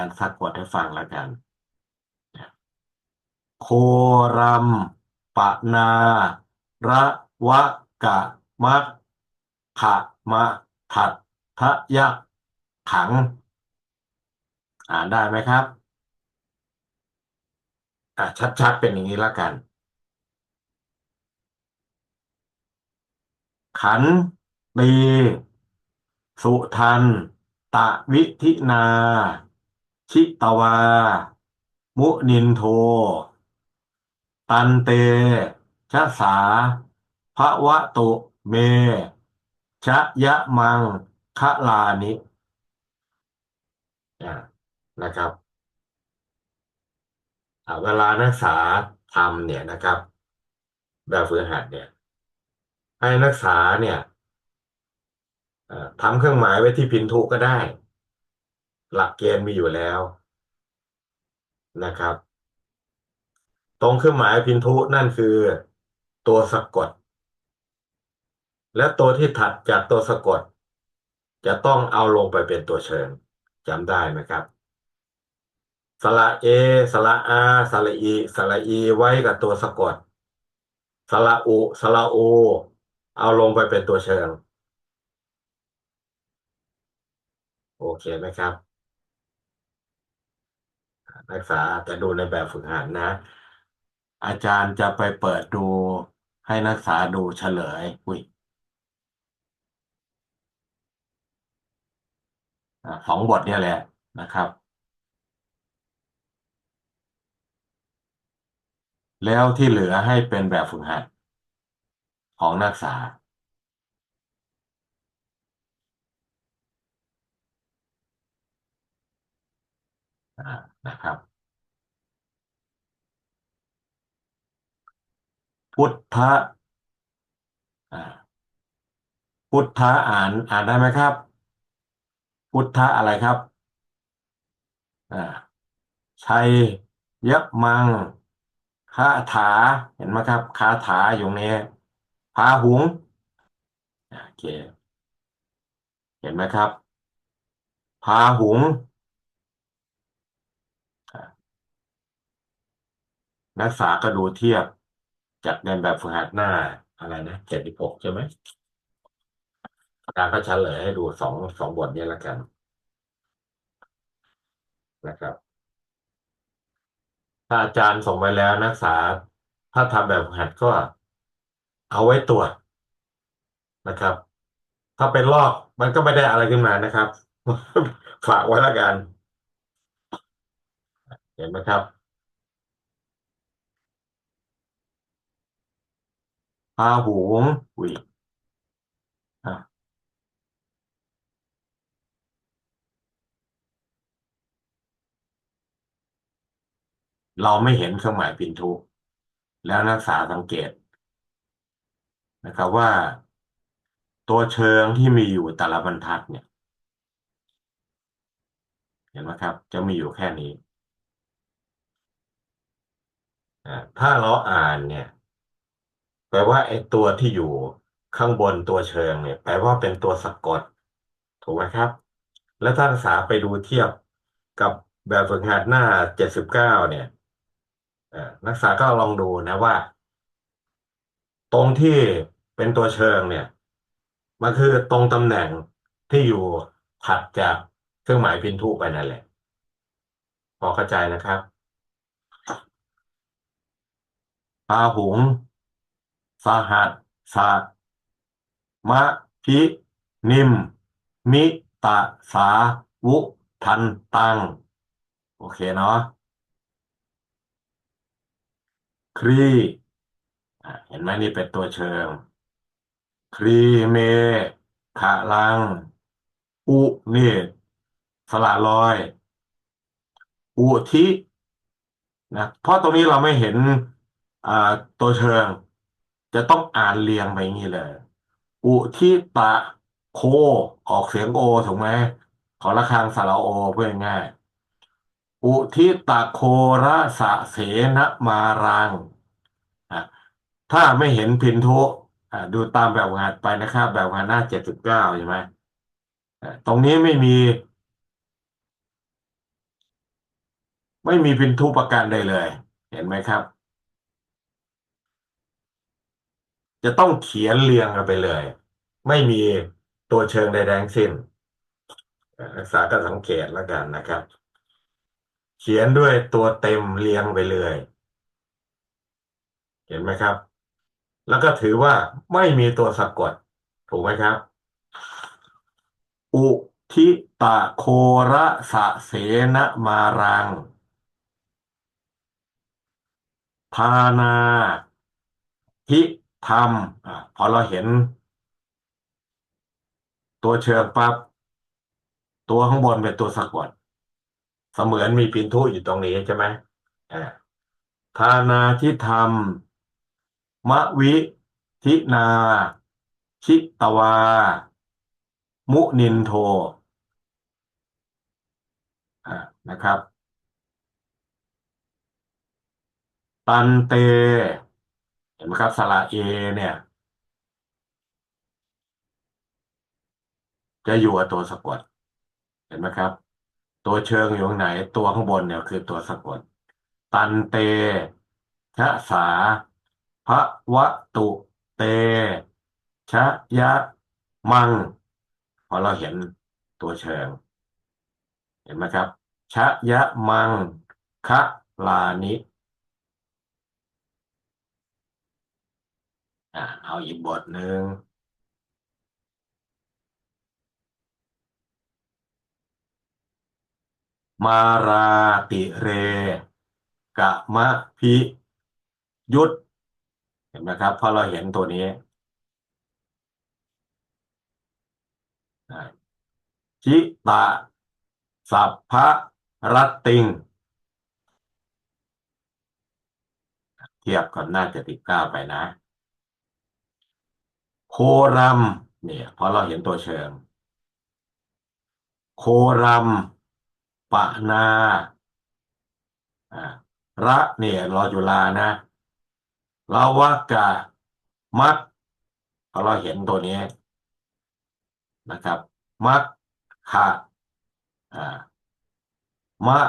การสักบทให้ฟังแล้วกัน โครัมปะนาระวะกะมะขะมะถัดทะยะขัง อ่านได้ไหมครับ อะชัดๆเป็นอย่างนี้แล้วกัน ขันตีสุทันตะวิธินา ชิตวา มุนินโท ตันเต ชะสาภวะตุเม ชะยะมังคะลานินะครับเวลานักศึกษาทำเนี่ยนะครับ แบบฝึกหัดเนี่ย ให้นักศึกษาเนี่ยทำเครื่องหมายไว้ที่พินทุก็ได้ หลักเกณฑ์มีอยู่แล้วนะครับ ตรงเครื่องหมายพินทุนั่นคือตัวสะกด และตัวที่ถัดจากตัวสะกด จะต้องเอาลงไปเป็นตัวเชิญจำได้ไหมครับ สระเอ สระอาสระอี สระอีไว้กับตัวสะกด สระอุ สระโอ เอาลงไปเป็นตัวเชิงโอเคไหมครับ นักศึกษาจะดูในแบบฝึกหัดนะ อาจารย์จะไปเปิดดูให้นักศึกษาดูเฉลย อุ้ยสองบทเนี่ยแหละนะครับ แล้วที่เหลือให้เป็นแบบฝึกหัดของนักศึกษา นะครับ พุทธะพุทธะอ่านอ่านได้ไหมครับ พุทธะอะไรครับอ่าชัยยะมังคาถาเห็นไหมครับคาถาอยู่นี้พาหุงโอเคเห็นไหมครับพาหุง นักศึกษาก็ดูเทียบจากในแบบฝึกหัดหน้าอะไรนะเจ็ดสิบหกใช่ไหมอาจารย์ก็เฉลยให้ดูสองสองบทนี้แล้วกันนะครับ ถ้าอาจารย์ส่งไปแล้วนักศึกษา ถ้าทำแบบฝึกหัดก็เอาไว้ตรวจนะครับ ถ้าเป็นลอกมันก็ไม่ได้อะไรขึ้นมานะครับ ฝากไว้แล้วกัน เห็นไหมครับ พาหุงอุ้ยอะเราไม่เห็นเครื่องหมายพินทุแล้วนักศึกษาสังเกตนะครับว่า ตัวเชิงที่มีอยู่แต่ละบรรทัดเนี่ย เห็นไหมครับ จะมีอยู่แค่นี้อ่าถ้าเราอ่านเนี่ย แปลว่าไอ้ตัวที่อยู่ข้างบนตัวเชิงเนี่ย แปลว่าเป็นตัวสะกด ถูกไหมครับ แล้วถ้านักศึกษาไปดูเทียบกับแบบฝึกหัดหน้าเจ็ดสิบเก้าเนี่ยนักศึกษาก็ลองดูนะว่า ตรงที่เป็นตัวเชิงเนี่ยมันคือตรงตำแหน่งที่อยู่ถัดจากเครื่องหมายพินทุไปนั่นแหละ พอเข้าใจนะครับพาหุง สหัสสะมะพินิม มิตะสาวุทันตัง โอเคเนาะครีเห็นไหมนี่เป็นตัวเชิง ครีเมขะลัง อุนี่สระลอย อุทินะเพราะตรงนี้เราไม่เห็นตัวเชิง จะต้องอ่านเรียงไปอย่างนี้เลย อุทิตะโค ออกเสียงโอถูกไหมขอระฆังสระโอเพื่อง่าย อุทิตะโคระสะเสนมารังถ้าไม่เห็นพินทุดูตามแบบงานไปนะครับ แบบงานหน้าเจ็ดสิบเก้าใช่ไหมตรงนี้ไม่มี ไม่มีพินทุประการใดเลย เห็นไหมครับ จะต้องเขียนเรียงกันไปเลย ไม่มีตัวเชิงใดๆทั้งสิ้นนักศึกษาก็สังเกตแล้วกันนะครับ เขียนด้วยตัวเต็มเรียงไปเลย เห็นไหมครับ แล้วก็ถือว่าไม่มีตัวสะกด ถูกไหมครับ อุทิตะโคระสะเสนมารังทานาทิ ธรรมอะพอเราเห็น ตัวเชิงปั๊บตัวข้างบนเป็นตัวสะกด เสมือนมีปินทุอยู่ตรงนี้ใช่ไหมอ่าทานาทิธรรม มะวิทินา ชิตวา มุนินโทนะครับ ตันเต เห็นไหมครับสระเอเนี่ย จะอยู่กับตัวสะกด เห็นไหมครับ ตัวเชิงอยู่ตรงไหน ตัวข้างบนเนี่ยคือตัวสะกด ตันเตชะสาพระวะตุเต ชะยะ มัง พอเราเห็นตัวเชิง เห็นไหมครับ ชะยะมังคะลานิ อ่าเอาอีกบทหนึ่งมาราติเร กะมะพิยุตเห็นไหมครับพอเราเห็นตัวนี้อ่าชิตะสัพพะรัตติง เทียบกับหน้าเจ็ดสิบเก้าไปนะ โครัมเนี่ยพอเราเห็นตัวเชิง โครัมปะนาอ่าระเนี่ยรอจุลานะลาวากะมัดพอเราเห็นตัวนี้นะครับ มัดขะอ่ามะ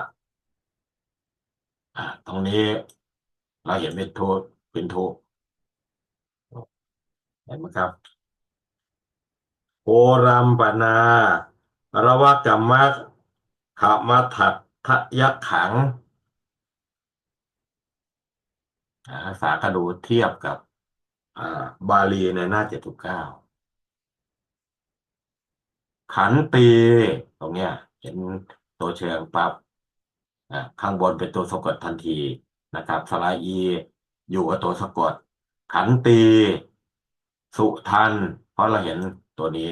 อ่าตรงนี้เราเห็นเป็นทุเป็นทุ เห็นไหมครับโอรัมปนาระวกัมมะขมาถัดทะยักขังอ่าภากดูเทียบกับอ่าบาลีในหน้าเจ็ดสิบเก้าขันตีตรงเนี้ย เห็นตัวเชิงปับอ่าข้างบนเป็นตัวสะกดทันทีนะครับสระอี อยู่กับตัวสะกด ขันตี สุทัน เพราะเราเห็นตัวนี้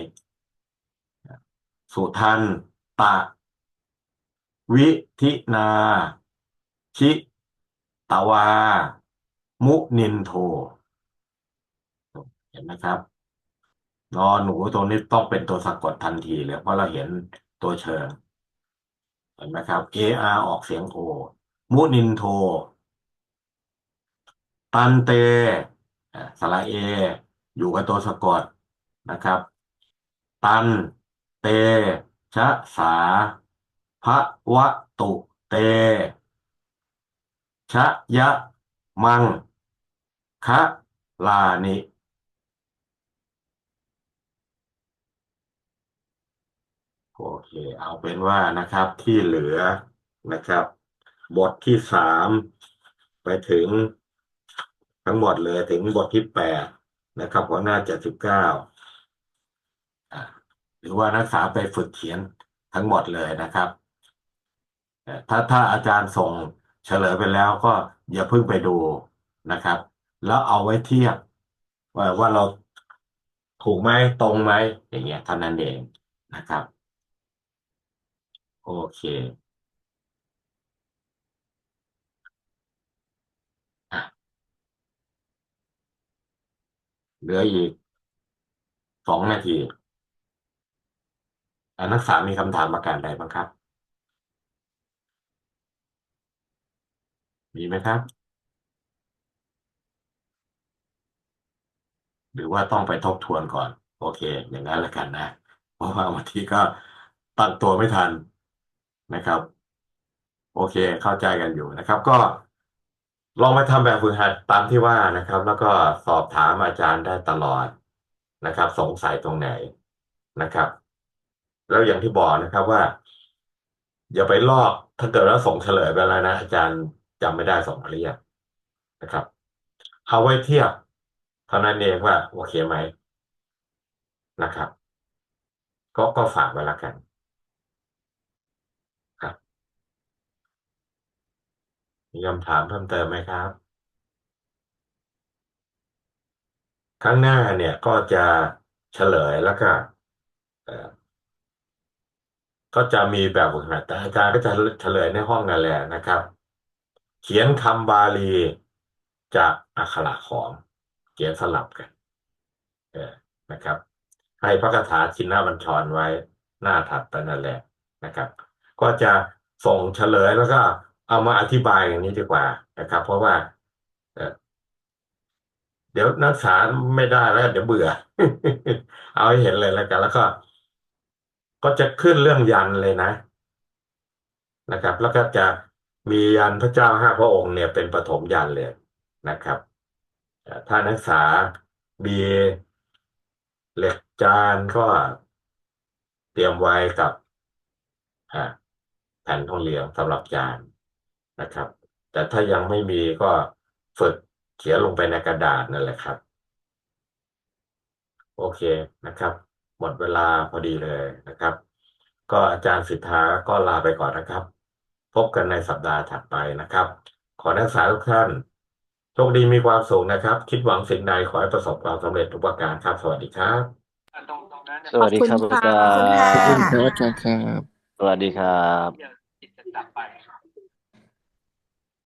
สุทันตะ วิธินา ชิตวา มุนินโท เห็นไหมครับนอนหนูตรงนี้ต้องเป็นตัวสะกดทันทีเลย เพราะเราเห็นตัวเชิง เห็นไหมครับ AR ออกเสียงโอมุนินโท ตันเตอ่าสระเอ อยู่กับตัวสะกดนะครับ ตันเตชะสาพระวะตุเต ชะยะมังคะลานิโอเค เอาเป็นว่านะครับที่เหลือนะครับ บทที่สามไปถึงทั้งหมดเลยถึงบทที่แปด นะครับหัวหน้าเจ็ดสิบเก้าหรือว่านักศึกษาไปฝึกเขียนทั้งหมดเลยนะครับ ถ้าถ้าอาจารย์ส่งเฉลยไปแล้วก็อย่าเพิ่งไปดูนะครับ แล้วเอาไว้เทียบว่าว่าเราถูกไหมตรงไหมอย่างเงี้ยเท่านั้นเองนะครับ โอเคอะ เหลืออีกสองนาทีอนักศึกษามีคำถามประการใดบ้างครับ มีไหมครับ หรือว่าต้องไปทบทวนก่อน โอเค อย่างนั้นแล้วกันนะ เพราะว่าบางทีก็ตั้งตัวไม่ทันนะครับ โอเคเข้าใจกันอยู่นะครับ ก็ ลองไปทำแบบฝึกหัดตามที่ว่านะครับ แล้วก็สอบถามอาจารย์ได้ตลอดนะครับ สงสัยตรงไหนนะครับ แล้วอย่างที่บอกนะครับว่า อย่าไปลอกถ้าเกิดว่าส่งเฉลยไปแล้วนะ อาจารย์จำไม่ได้ส่งมาหรือยังนะครับ เอาไว้เทียบเท่านั้นเองว่าโอเคไหมนะครับ ก็ก็ฝากไว้ละกัน ครับ มีคำถามเพิ่มเติมไหมครับ ครั้งหน้าเนี่ยก็จะเฉลยแล้วก็เอ่อก็จะมีแบบฝึกหัดแต่อาจารย์ก็จะเฉลยในห้องนั่นแหละนะครับ เขียนคำบาลีจากอักขระขอม เขียนสลับกัน เออนะครับ ให้พระคาถาชินบัญชรไว้หน้าถัดไปนั่นแหละนะครับ ก็จะส่งเฉลยแล้วก็ เอามาอธิบายอย่างนี้ดีกว่านะครับ เพราะว่าเดี๋ยวนักศึกษาไม่ได้แล้วเดี๋ยวเบื่อ เอาให้เห็นเลยแล้วกัน แล้วก็ ก็จะขึ้นเรื่องยันเลยนะ นะครับ แล้วก็จะมียันพระเจ้าห้าพระองค์เนี่ยเป็นปฐมยันเลยนะครับถ้านักศึกษามีเหล็กจานก็เตรียมไว้กับแผ่นทองเหลืองสำหรับจาน นะครับ แต่ถ้ายังไม่มีก็ฝึกเขียนลงไปในกระดาษนั่นแหละครับ โอเคนะครับ หมดเวลาพอดีเลยนะครับ ก็อาจารย์สิทธาก็ลาไปก่อนนะครับ พบกันในสัปดาห์ถัดไปนะครับ ขอนักศึกษาทุกท่านโชคดีมีความสุขนะครับ คิดหวังสิ่งใดขอให้ประสบความสำเร็จทุกประการครับ สวัสดีครับสวัสดีครับขอบคุณอาจารค่ะย์ขอบคุณค่ะ ขอบคุณครับอาจารย์ครับ สวัสดีครับ ที่จะจัดไป